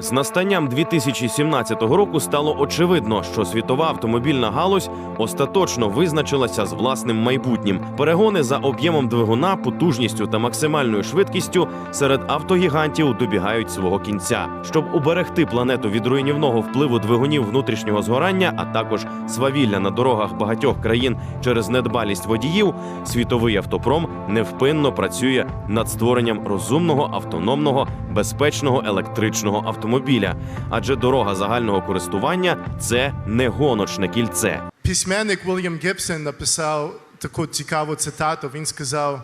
З настанням 2017 року стало очевидно, що світова автомобільна галузь остаточно визначилася з власним майбутнім. Перегони за об'ємом двигуна, потужністю та максимальною швидкістю серед автогігантів добігають свого кінця. Щоб уберегти планету від руйнівного впливу двигунів внутрішнього згорання, а також свавілля на дорогах багатьох країн через недбалість водіїв, світовий автопром невпинно працює над створенням розумного, автономного, безпечного електричного автомобіля. Адже дорога загального користування це не гоночне кільце. Письменник Вільям Гібсон написав таку цікаву цитату. Він сказав: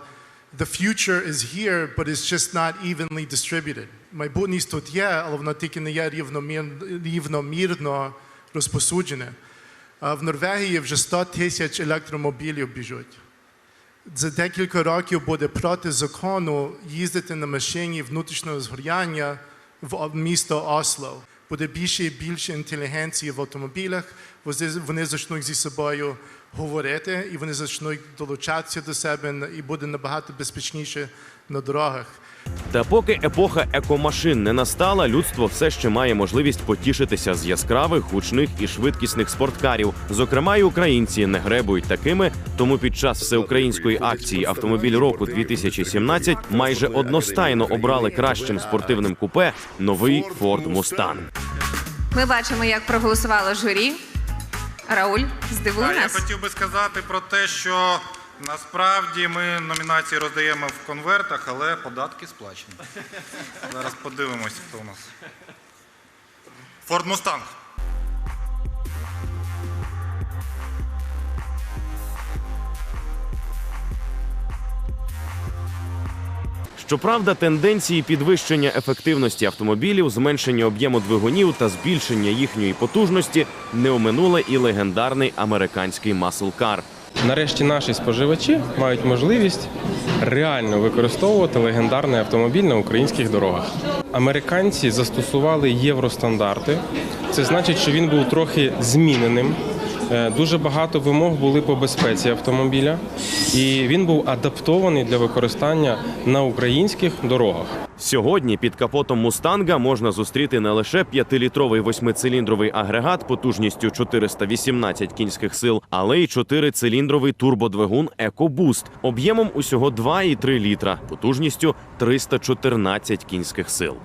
The future is here, but it's just not evenly distributed. Майбутність тут є, але воно тільки не є рівномір, рівномірно розпосуджене. В Норвегії вже 100 тисяч електромобілів біжуть. За декілька років буде проти закону їздити на машині внутрішнього згоряння в місто Осло. Буде більше і більше інтелігенції в автомобілях. Вони, почнуть зі собою говорити, і вони зачнуть долучатися до себе, і буде набагато безпечніше на дорогах. Та поки епоха екомашин не настала, людство все ще має можливість потішитися з яскравих, гучних і швидкісних спорткарів. Зокрема, й українці не гребують такими. Тому під час всеукраїнської акції Автомобіль року 2017 майже одностайно обрали кращим спортивним купе новий Ford Mustang. Ми бачимо, як проголосувало журі. Рауль, здивуй Так, я хотів би сказати про те, що насправді ми номінації роздаємо в конвертах, але податки сплачені. Зараз подивимось, хто у нас. Форд Мустанг. Щоправда, тенденції підвищення ефективності автомобілів, зменшення об'єму двигунів та збільшення їхньої потужності не оминули і легендарний американський маслкар. Нарешті наші споживачі мають можливість реально використовувати легендарний автомобіль на українських дорогах. Американці застосували євростандарти. Це значить, що він був трохи зміненим. Е, Дуже багато вимог були по безпеці автомобіля, і він був адаптований для використання на українських дорогах. Сьогодні під капотом Мустанга можна зустріти не лише 5-літровий восьмициліндровий агрегат потужністю 418 кінських сил, але й 4-циліндровий турбодвигун Екобуст об'ємом усього 2,3 літра, потужністю 314 кінських сил.